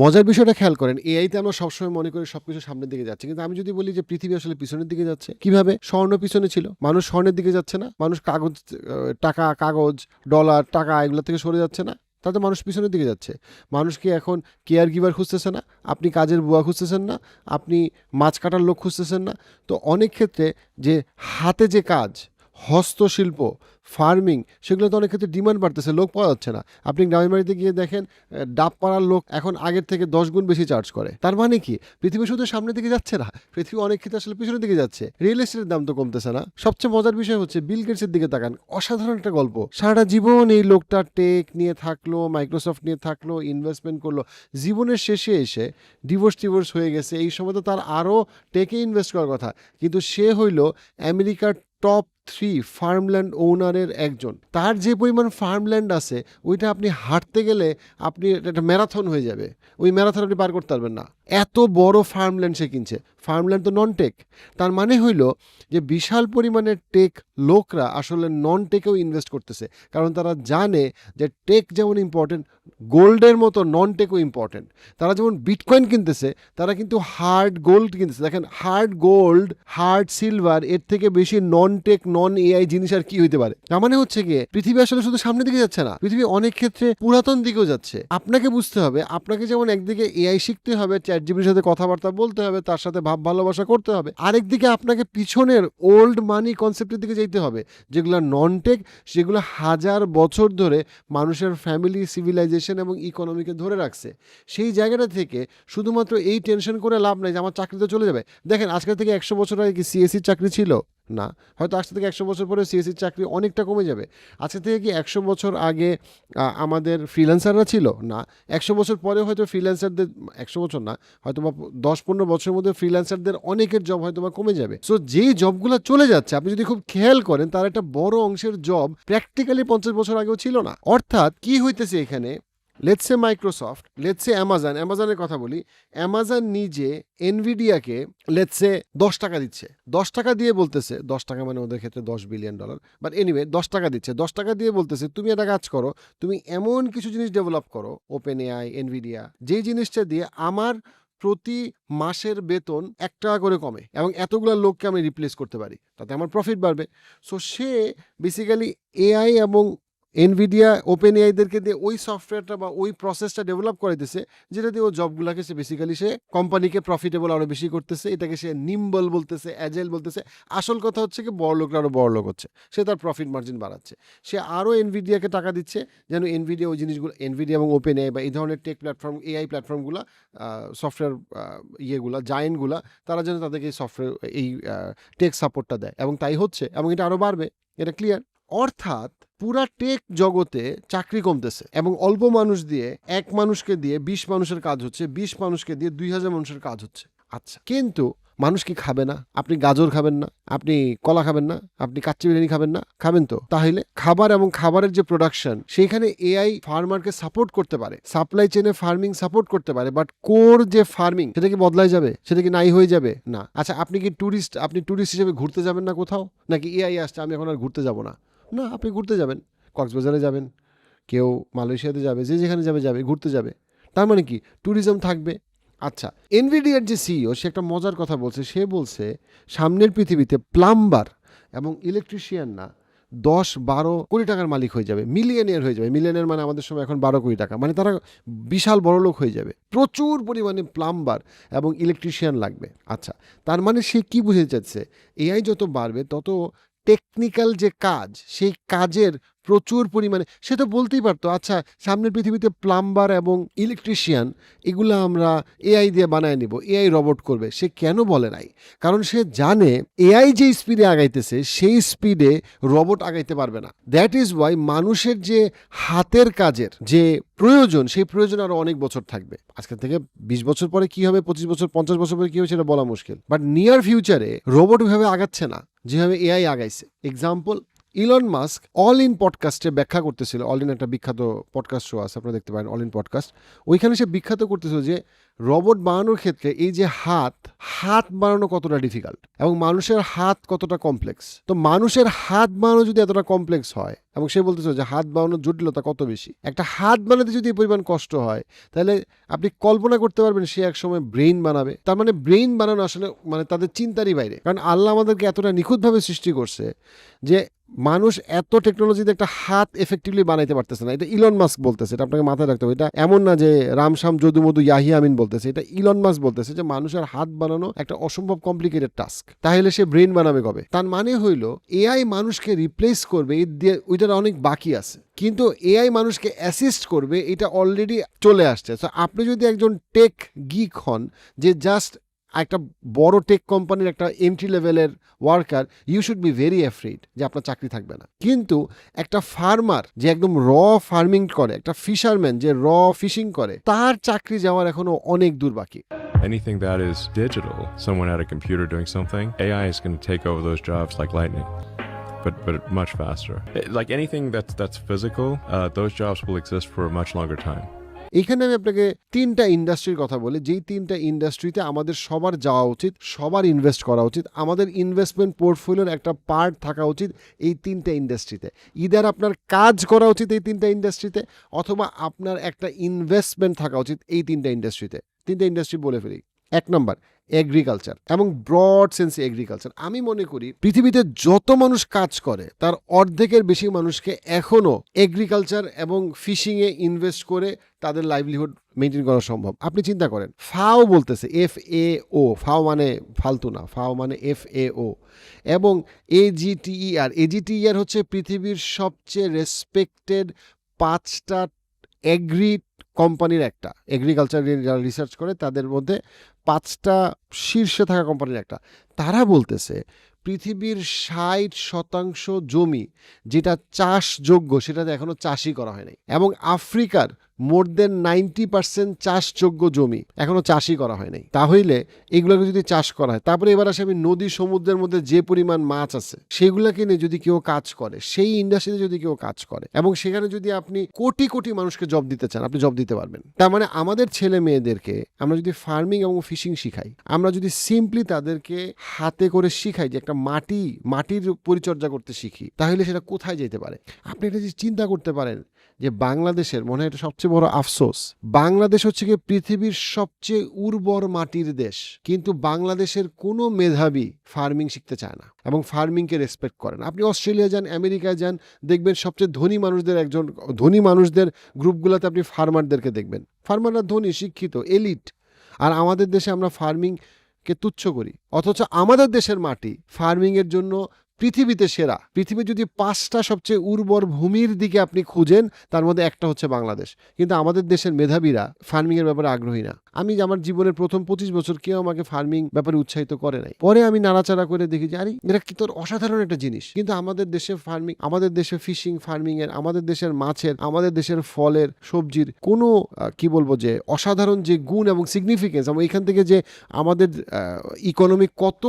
মজার বিষয়টা খেয়াল করেন এআইতে আমরা সবসময় মনে করি সবকিছু সামনের দিকে যাচ্ছে। কিন্তু আমি যদি বলি যে পৃথিবী আসলে পিছনের দিকে যাচ্ছে, কীভাবে? স্বর্ণ পিছনে ছিল। মানুষ স্বর্ণের দিকে যাচ্ছে না। মানুষ কাগজ টাকা, কাগজ ডলার টাকা এগুলো থেকে সরে যাচ্ছে না। তাতে মানুষ পিছনের দিকে যাচ্ছে। মানুষ কি এখন কেয়ার গিভার খুঁজতেছে না? আপনি কাজের বুয়া খুঁজতেছেন না? আপনি মাছ কাটার লোক খুঁজতেছেন না? তো অনেক ক্ষেত্রে যে হাতে যে কাজ হস্তশিল্প, ফার্মিং, সেগুলো তো অনেক ক্ষেত্রে ডিমান্ড বাড়তেছে, লোক পাওয়া যাচ্ছে না। আপনি গ্রামের বাড়িতে গিয়ে দেখেন ডাব পাড়ার লোক এখন আগের থেকে দশ গুণ বেশি চার্জ করে। তার মানে কি? পৃথিবী শুধু সামনের দিকে যাচ্ছে না, পৃথিবী অনেক ক্ষেত্রে আসলে পিছনের দিকে যাচ্ছে। রিয়েল এস্টেটের দাম তো কমতেছে না। সবচেয়ে মজার বিষয় হচ্ছে বিল গেটসের দিকে তাকান, অসাধারণ একটা গল্প। সারাটা জীবন এই লোকটা টেক নিয়ে থাকল মাইক্রোসফট নিয়ে থাকল ইনভেস্টমেন্ট করল। জীবনের শেষে এসে ডিভোর্স টিভোর্স হয়ে গেছে। এই সময় তো তার আরও টেকে ইনভেস্ট করার কথা। কিন্তু সে হইল আমেরিকার টপ থ্রি ফার্মল্যান্ড ওনারের একজন। তার যে পরিমাণ ফার্মল্যান্ড আছে, ওইটা আপনি হাঁটতে গেলে আপনি একটা ম্যারাথন হয়ে যাবে। ওই ম্যারাথন আপনি পার করতে পারবেন না। এত বড় ফার্মল্যান্ড সে কিনছে। ফার্মল্যান্ড তো নন টেক তার মানে হইল যে বিশাল পরিমাণের টেক লোকরা আসলে নন টেকেও ইনভেস্ট করতেছে। কারণ তারা জানে যে টেক যেমন ইম্পর্টেন্ট গোল্ডের মতো নন টেকও ইম্পর্টেন্ট তারা যেমন বিটকয়েন কিনতেছে, তারা কিন্তু হার্ড গোল্ড কিনতেছে। দেখেন হার্ড গোল্ড হার্ড সিলভার এর থেকে বেশি নন টেক নন এআই জিনিস আর কি হইতে পারে? তার মানে হচ্ছে গিয়ে, পৃথিবী আসলে শুধু সামনের দিকে যাচ্ছে না, পৃথিবী অনেক ক্ষেত্রে পুরাতন দিকেও যাচ্ছে। আপনাকে বুঝতে হবে, আপনাকে যেমন একদিকে এআই শিখতে হবে চ্যাট জিবির সাথে কথাবার্তা বলতে হবে, তার সাথে ভাব ভালোবাসা করতে হবে। আরেক দিকে আপনাকে পিছনের ওল্ড মানি কনসেপ্টের দিকে যেতে হবে, যেগুলো নন টেক সেগুলো হাজার বছর ধরে মানুষের ফ্যামিলি সিভিলাইজেশন এবং ইকোনমিকে ধরে রাখছে। সেই জায়গাটা থেকে শুধুমাত্র এই টেনশন করে লাভ নেই যে আমার চাকরিতে চলে যাবে। দেখেন, আজকে থেকে একশো বছর আগে কি সিএসসির চাকরি ছিল? না। হয়তো আজ থেকে একশো বছর পরে সিএসসির চাকরি অনেকটা কমে যাবে। আজকে থেকে কি একশো বছর আগে আমাদের ফ্রিল্যান্সাররা ছিল? না। একশো বছর পরে হয়তো ফ্রিল্যান্সারদের একশো বছর না হয়তো বা দশ পনেরো বছরের মধ্যে ফ্রিল্যান্সারদের অনেকের জব হয়তো বা কমে যাবে। সো যেই জবগুলো চলে যাচ্ছে, আপনি যদি খুব খেয়াল করেন, তার একটা বড় অংশের জব প্র্যাকটিক্যালি পঞ্চাশ বছর আগেও ছিল না। অর্থাৎ কি হইতেছে এখানে? লেটসে মাইক্রোসফট লেটসে অ্যামাজন অ্যামাজনের কথা বলি অ্যামাজন নিজে এনভিডিয়াকে লেটসে দশ টাকা দিচ্ছে। দশ টাকা দিয়ে বলতেছে, দশ টাকা মানে ওদের ক্ষেত্রে দশ বিলিয়ন ডলার বাট এনিওয়ে দশ টাকা দিচ্ছে। দশ টাকা দিয়ে বলতেছে, তুমি একটা কাজ করো, তুমি এমন কিছু জিনিস ডেভেলপ করো ওপেন এআই এনভিডিয়া যেই জিনিসটা দিয়ে আমার প্রতি মাসের বেতন এক টাকা করে কমে এবং এতগুলো লোককে আমি রিপ্লেস করতে পারি। তাতে আমার প্রফিট বাড়বে। সো সে বেসিক্যালি এআই এবং এনভিডিয়া ওপেন এআইদেরকে দিয়ে ওই সফটওয়্যারটা বা ওই প্রসেসটা ডেভেলপ করাইতেছে, যেটা দিয়ে ও জবগুলোকে সে বেসিক্যালি সে কোম্পানিকে প্রফিটেবল আরও বেশি করতেছে, এটাকে সে নিম্বল বলতেছে অ্যাজেল বলতেছে। আসল কথা হচ্ছে কি বড় লোকরা আরও বড় লোক হচ্ছে, সে তার প্রফিট মার্জিন বাড়াচ্ছে। সে আরও এনভিডিয়াকে টাকা দিচ্ছে, যেন এনভিডিয়া ওই জিনিসগুলো এনভিডিয়া এবং ওপেন এআই বা এই ধরনের টেক প্ল্যাটফর্ম এআই প্ল্যাটফর্মগুলো সফটওয়্যার ইয়েগুলা জায়েন্টগুলা তারা যেন তাদেরকে এই সফটওয়্যার এই টেক সাপোর্টটা দেয়। এবং তাই হচ্ছে, এবং এটা আরও বাড়বে, এটা ক্লিয়ার অর্থাৎ পুরা টেক জগতে চাকরি কমতেছে এবং অল্প মানুষ দিয়ে এক মানুষকে দিয়ে বিশ মানুষের কাজ হচ্ছে, বিশ মানুষকে দিয়ে দুই হাজার মানুষের কাজ হচ্ছে। আচ্ছা কিন্তু মানুষ কি খাবে না? আপনি গাজর খাবেন না? আপনি কলা খাবেন না? আপনি কাচ্চি বিরিয়ানি খাবেন না? খাবেন তো? তাহলে খাবার এবং খাবারের যে প্রোডাকশন সেইখানে এআই ফার্মারকে সাপোর্ট করতে পারে। সাপ্লাই চেনে ফার্মিং সাপোর্ট করতে পারে বাট কোর যে ফার্মিং সেটা কি বদলায় যাবে? সেটা কি নাই হয়ে যাবে? না। আচ্ছা আপনি কি ট্যুরিস্ট আপনি ট্যুরিস্ট হিসেবে ঘুরতে যাবেন না কোথাও? নাকি এআই আসছে, আমি এখন আর ঘুরতে যাব না? না, আপনি ঘুরতে যাবেন। কক্সবাজারে যাবেন, কেউ মালয়েশিয়াতে যাবে, যে যেখানে যাবে যাবে, ঘুরতে যাবে। তার মানে কি? ট্যুরিজম থাকবে। আচ্ছা এনভিডিয়ার যে সিইও সে একটা মজার কথা বলছে। সে বলছে, সামনের পৃথিবীতে প্লাম্বার এবং ইলেকট্রিশিয়ান না, দশ বারো কোটি টাকার মালিক হয়ে যাবে। মিলিয়নিয়ার হয়ে যাবে। মিলিয়নিয়ার মানে আমাদের সময় এখন বারো কোটি টাকা। মানে তারা বিশাল বড় লোক হয়ে যাবে। প্রচুর পরিমাণে প্লাম্বার এবং ইলেকট্রিশিয়ান লাগবে। আচ্ছা তার মানে সে কি বুঝতে চাচ্ছে এআই যত বাড়বে, তত টেকনিক্যাল যে কাজ সেই কাজের প্রচুর পরিমাণে। সে তো বলতেই পারতো আচ্ছা সামনের পৃথিবীতে প্লাম্বার এবং ইলেকট্রিশিয়ান, এগুলো আমরা এআই দিয়ে বানায় নিব, এআই রবট করবে। সে কেন বলে নাই? কারণ সে জানে এআই যে স্পিডে আগাইতেছে, সেই স্পিডে রবট আগাইতে পারবে না। দ্যাট ইজ ওয়াই মানুষের যে হাতের কাজের যে প্রয়োজন, সেই প্রয়োজন আরও অনেক বছর থাকবে। আজকে থেকে বিশ বছর পরে কি হবে, পঁচিশ বছর, পঞ্চাশ বছর পরে কি হবে, সেটা বলা মুশকিল। বাট নিয়ার ফিউচারে রোবট ওইভাবে আগাচ্ছে না, যেভাবে AI আগাইছে। Example Elon Musk all in পডকাস্টে ব্যাখ্যা করতেছিল। অল ইন একটা বিখ্যাত পডকাস্ট শো আছে, আপনারা দেখতে পারেন। অল ইন পডকাস্ট ওইখানে সে বিখ্যাত করতেছিল যে রোবট বানানোর ক্ষেত্রে এই যে হাত হাত বানানো কতটা ডিফিকাল্ট এবং মানুষের হাত কতটা কমপ্লেক্স তো মানুষের হাত বানানো যদি এতটা কমপ্লেক্স হয় এবং সে বলতেছিল যে হাত বানানোর জটিলতা কত বেশি? একটা হাত বানাতে যদি পরিমাণ কষ্ট হয়, তাহলে আপনি কল্পনা করতে পারবেন সে এক সময় ব্রেইন বানাবে। তার মানে ব্রেইন বানানো আসলে মানে তাদের চিন্তারই বাইরে। কারণ আল্লাহ আমাদেরকে এতটা নিখুঁতভাবে সৃষ্টি করছে যে মানুষ এত টেকনোলজিতে একটা হাত এফেক্টিভলি বানাইতে পারতেছে না। এটা ইলন মাস্ক বলতেছে, এটা আপনাকে মাথায় রাখতে হবে। এটা এমন না যে রামশ্যাম যদু মধু ইয়াহিয়া আমিন বলতেছে, এটা ইলন মাস বলতেছে যে মানুষের হাত বানানো একটা অসম্ভব কমপ্লিকেটেড টাস্ক তাহলে সে ব্রেন বানাবে কবে? তার মানে হইল এআই মানুষকে রিপ্লেস করবে ওইটার অনেক বাকি আছে। কিন্তু এআই মানুষকে অ্যাসিস্ট করবে, এটা অলরেডি চলে আসছে। তো আপনি যদি একজন টেক গিক হন, যে জাস্ট একটা বড় টেক কোম্পানির একটা এন্ট্রি লেভেলের worker you should be very afraid যে আপনার চাকরি থাকবে না কিন্তু একটা ফার্মার যে একদম র ফার্মিং করে একটা ফিশারম্যান যে র ফিশিং করে তার চাকরি যাওয়ার এখনও অনেক দূর বাকি Anything that is digital, someone at a computer doing something, AI is going to take over those jobs like lightning. But, but much faster. Like anything that's that's physical, uh, those jobs will exist for a much longer time. এখানে আমি আপনাকে তিনটা ইন্ডাস্ট্রির কথা বলি। যেই তিনটা ইন্ডাস্ট্রিতে আমাদের সবার যাওয়া উচিত, সবার ইনভেস্ট করা উচিত, আমাদের ইনভেস্টমেন্ট পোর্টফোলিওর একটা পার্ট থাকা উচিত এই তিনটা ইন্ডাস্ট্রিতে ইদার আপনার কাজ করা উচিত এই তিনটা ইন্ডাস্ট্রিতে অথবা আপনার একটা ইনভেস্টমেন্ট থাকা উচিত এই তিনটা ইন্ডাস্ট্রিতে তিনটা ইন্ডাস্ট্রি বলে ফেলি। এক নম্বর এগ্রিকালচার এবং ব্রড সেন্সে এগ্রিকালচার আমি মনে করি পৃথিবীতে যত মানুষ কাজ করে, তার অর্ধেকের বেশি মানুষকে এখনও এগ্রিকালচার এবং ফিশিংয়ে ইনভেস্ট করে তাদের লাইভলিহুড মেনটেন করা সম্ভব। আপনি চিন্তা করেন, ফাও বলতেছে এফ এ ও ফাও মানে ফালতু না, ফাও মানে এফ এ ও এবং এজিটিইআর এজিটিইআর হচ্ছে পৃথিবীর সবচেয়ে রেসপেক্টেড পাঁচটা এগ্রি কোম্পানির একটা। এগ্রিকালচার যারা রিসার্চ করে, তাদের মধ্যে পাঁচটা শীর্ষে থাকা কোম্পানির একটা। তারা বলতেছে, পৃথিবীর ষাট শতাংশ জমি যেটা চাষযোগ্য সেটাতে এখনও চাষই করা হয়নি এবং আফ্রিকার মোর দেন নাইনটি পার্সেন্ট চাষযোগ্য জমি এখনও চাষই করা হয় নাই। তাহলে এগুলোকে যদি চাষ করা হয়, তারপরে এবার আসে আমি নদী সমুদ্রের মধ্যে যে পরিমাণ মাছ আছে, সেগুলোকে নিয়ে যদি কেউ কাজ করে, সেই ইন্ডাস্ট্রিতে যদি কেউ কাজ করে এবং সেখানে যদি আপনি কোটি কোটি মানুষকে জব দিতে চান, আপনি জব দিতে পারবেন। তার মানে আমাদের ছেলে মেয়েদেরকে আমরা যদি ফার্মিং এবং ফিশিং শিখাই, আমরা যদি সিম্পলি তাদেরকে হাতে করে শিখাই যে একটা মাটি, মাটির পরিচর্যা করতে শিখি, তাহলে সেটা কোথায় যেতে পারে? আপনি এটা যদি চিন্তা করতে পারেন যে বাংলাদেশের, মনে হয় এটা সবচেয়ে বড় আফসোস, বাংলাদেশ হচ্ছে গিয়ে পৃথিবীর সবচেয়ে উর্বর মাটির দেশ, কিন্তু বাংলাদেশের কোনো মেধাবী ফার্মিং শিখতে চায় না এবং ফার্মিংকে রেসপেক্ট করে না। আপনি অস্ট্রেলিয়া যান, আমেরিকায় যান, দেখবেন সবচেয়ে ধনী মানুষদের একজন, ধনী মানুষদের গ্রুপগুলোতে আপনি ফার্মারদেরকে দেখবেন। ফার্মাররা ধনী, শিক্ষিত, এলিট। আর আমাদের দেশে আমরা ফার্মিংকে তুচ্ছ করি, অথচ আমাদের দেশের মাটি ফার্মিংয়ের জন্য পৃথিবীতে সেরা। পৃথিবীর যদি পাঁচটা সবচেয়ে উর্বর ভূমির দিকে আপনি খুঁজেন, তার মধ্যে একটা হচ্ছে বাংলাদেশ। কিন্তু আমাদের দেশের মেধাবীরা ফার্মিংয়ের ব্যাপারে আগ্রহী না। আমি আমার জীবনের প্রথম পঁচিশ বছর কেউ আমাকে ফার্মিং ব্যাপারে উৎসাহিত করে নাই। পরে আমি নাড়াচাড়া করে দেখি যে, আরে, এটা কি তোর অসাধারণ একটা জিনিস। কিন্তু আমাদের দেশে ফার্মিং আমাদের দেশে ফিশিং ফার্মিং এর, আমাদের দেশের মাছের, আমাদের দেশের ফলের, সবজির কোনো কি বলব যে, অসাধারণ যে গুণ এবং সিগনিফিকেন্স এবং এখান থেকে যে আমাদের ইকোনমি কত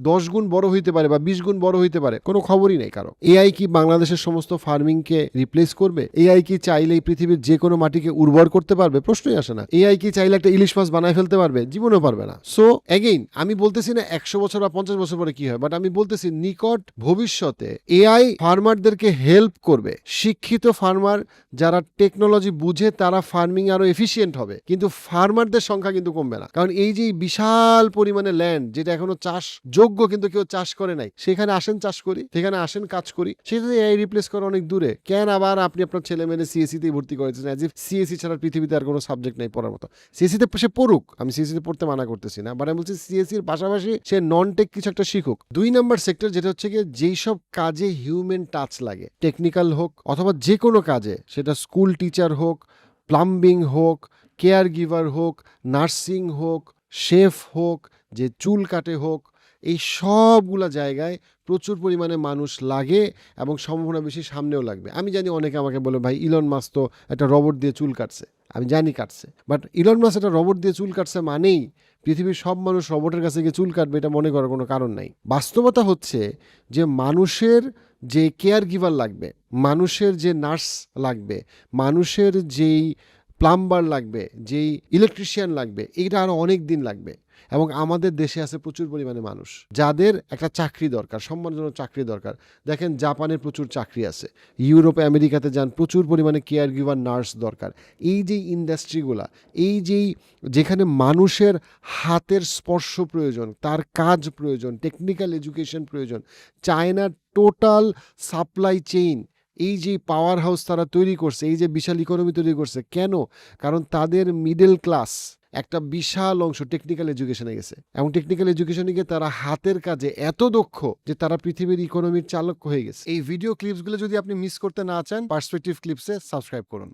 দশ গুণ বড় হইতে পারে বা বিশ গুণ বড় হইতে পারে, কোনো খবরই নেই কারও। এআই কি বাংলাদেশের সমস্ত ফার্মিংকে রিপ্লেস করবে? এআই কি চাইলে এই পৃথিবীর যে কোনো মাটিকে উর্বর করতে পারবে? প্রশ্নই আসে না। এআই কি চাইলে একটা ইলিশ মাছ বানায় ফেলতে পারবে? জীবনেও পারবে না। সো এগেইন আমি বলতেছি না একশো বছর বা পঞ্চাশ বছর পরে কি হয় বাট আমি বলতেছি নিকট ভবিষ্যতে এআই ফার্মারদেরকে হেল্প করবে। শিক্ষিত ফার্মার যারা টেকনোলজি বুঝে, তারা ফার্মিং আরও এফিসিয়েন্ট হবে। কিন্তু ফার্মারদের সংখ্যা কিন্তু কমবে না। কারণ এই যে বিশাল পরিমাণে ল্যান্ড যেটা এখনও চাষ যোগ্য কিন্তু কেউ চাষ করে নাই, সেখানে আসেন চাষ করি, সেখানে আসেন, কাজ করি। সেটা এআই রিপ্লেস করা অনেক দূরে। কেন আবার আপনি আপনার ছেলে মেয়ে সিএসসি তে ভর্তি করেছেন অ্যাজ ইফ সিএসসি ছাড়া পৃথিবীতে আর কোনো সাবজেক্ট নেই পড়ার মতো। সিএসসি তে সে পড়ুক, আমি সিএসসি তে পড়তে মানা করতেছি না। বাট আমি বলছি সিএসসি এর পাশাপাশি সে নন টেক কিছু একটা শিখুক। দুই নাম্বার সেক্টর যেটা হচ্ছে গিয়ে যেই সব কাজে হিউম্যান টাচ লাগে টেকনিক্যাল হোক অথবা যে কোনো কাজে, সেটা স্কুল টিচার হোক প্লাম্বিং হোক কেয়ার গিভার হোক নার্সিং হোক শেফ হোক, যে চুল কাটে হোক এই সবগুলা জায়গায় প্রচুর পরিমাণে মানুষ লাগে এবং সম্ভাবনা বেশি সামনেও লাগবে। আমি জানি অনেকে আমাকে বলে, ভাই ইলন মাস তো একটা রবট দিয়ে চুল কাটছে। আমি জানি কাটছে। বাট ইলন মাস একটা রবট দিয়ে চুল কাটছে মানেই পৃথিবীর সব মানুষ রবটের কাছে গিয়ে চুল কাটবে, এটা মনে করার কোনো কারণ নাই। বাস্তবতা হচ্ছে যে মানুষের যে কেয়ার গিভার লাগবে, মানুষের যে নার্স লাগবে, মানুষের যেই প্লাম্বার লাগবে, যেই ইলেকট্রিশিয়ান লাগবে এটা আরও অনেক দিন লাগবে। এবং আমাদের দেশে আছে প্রচুর পরিমাণে মানুষ। যাদের একটা চাকরি দরকার, সম্মানজনক চাকরি দরকার। দেখেন জাপানের প্রচুর চাকরি আছে। ইউরোপে, আমেরিকাতে যান, প্রচুর পরিমাণে কেয়ার গিভার নার্স দরকার। এই যে ইন্ডাস্ট্রিগুলা, এই যেই যেখানে মানুষের হাতের স্পর্শ প্রয়োজন, তার কাজ প্রয়োজন, টেকনিক্যাল এডুকেশন প্রয়োজন, চায়নার টোটাল সাপ্লাই চেইন, এই যে পাওয়ার হাউস তারা তৈরি করছে, এই যে বিশাল ইকোনমি তৈরি করছে, কেন? কারণ তাদের মিডল ক্লাস একটা বিশাল অংশ টেকনিক্যাল এডুকেশনে গেছে। এবং টেকনিক্যাল এডুকেশনে গিয়ে তারা হাতের কাজে এত দক্ষ যে তারা পৃথিবীর ইকোনমির চালক হয়ে গেছে। এই ভিডিও ক্লিপসগুলো যদি আপনি মিস করতে না চান পার্সপেক্টিভ ক্লিপসে সাবস্ক্রাইব করুন।